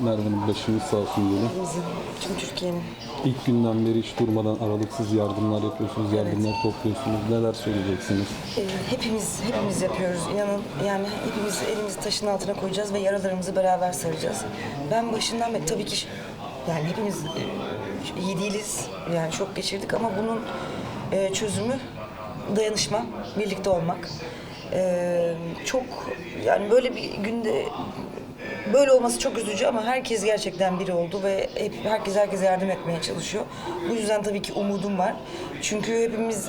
Merve Hanım başınız sağ olsun diyelim. Bizim, tüm Türkiye'nin. İlk günden beri hiç durmadan aralıksız yardımlar yapıyorsunuz, yardımlar topluyorsunuz. Neler söyleyeceksiniz? Ee, hepimiz, hepimiz yapıyoruz. İnanın yani hepimiz elimizi taşın altına koyacağız ve yaralarımızı beraber saracağız. Ben başından beri tabii ki yani hepimiz e, iyi değiliz. Yani çok geçirdik ama bunun e, çözümü dayanışma, birlikte olmak. Ee, çok yani böyle bir günde Böyle olması çok üzücü ama herkes gerçekten biri oldu ve hep, herkes herkese yardım etmeye çalışıyor. Bu yüzden tabii ki umudum var. Çünkü hepimiz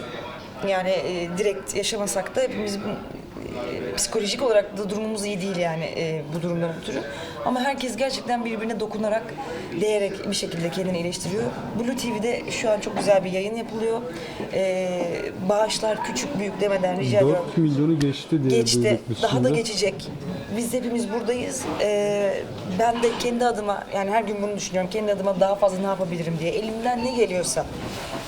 yani e, direkt yaşamasak da hepimiz e, psikolojik olarak da durumumuz iyi değil yani e, bu durumdan ötürü. Ama herkes gerçekten birbirine dokunarak, değerek bir şekilde kendini iyileştiriyor. Blue TV'de şu an çok güzel bir yayın yapılıyor. E, bağışlar küçük büyük demeden rica ediyorum. 4 milyonu geçti diye Geçti. duyduk biz Daha da şimdi. geçecek. Biz hepimiz buradayız. Ee, ben de kendi adıma yani her gün bunu düşünüyorum. Kendi adıma daha fazla ne yapabilirim diye. Elimden ne geliyorsa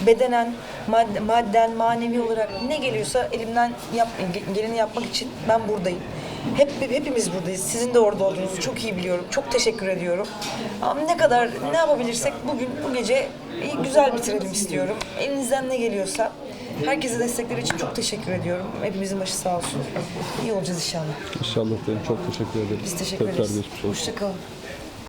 bedenen, madde, madden, manevi olarak ne geliyorsa elimden yap, geleni yapmak için ben buradayım. Hep hepimiz buradayız. Sizin de orada olduğunuzu çok iyi biliyorum. Çok teşekkür ediyorum. Ama ne kadar ne yapabilirsek bugün bu gece güzel bitirelim istiyorum. Elinizden ne geliyorsa Herkese destekleri için çok teşekkür ediyorum. Hepimizin başı sağ olsun. İyi olacağız inşallah. İnşallah diyelim. Çok teşekkür ederim. Biz teşekkür Tekrar ederiz. Hoşçakalın.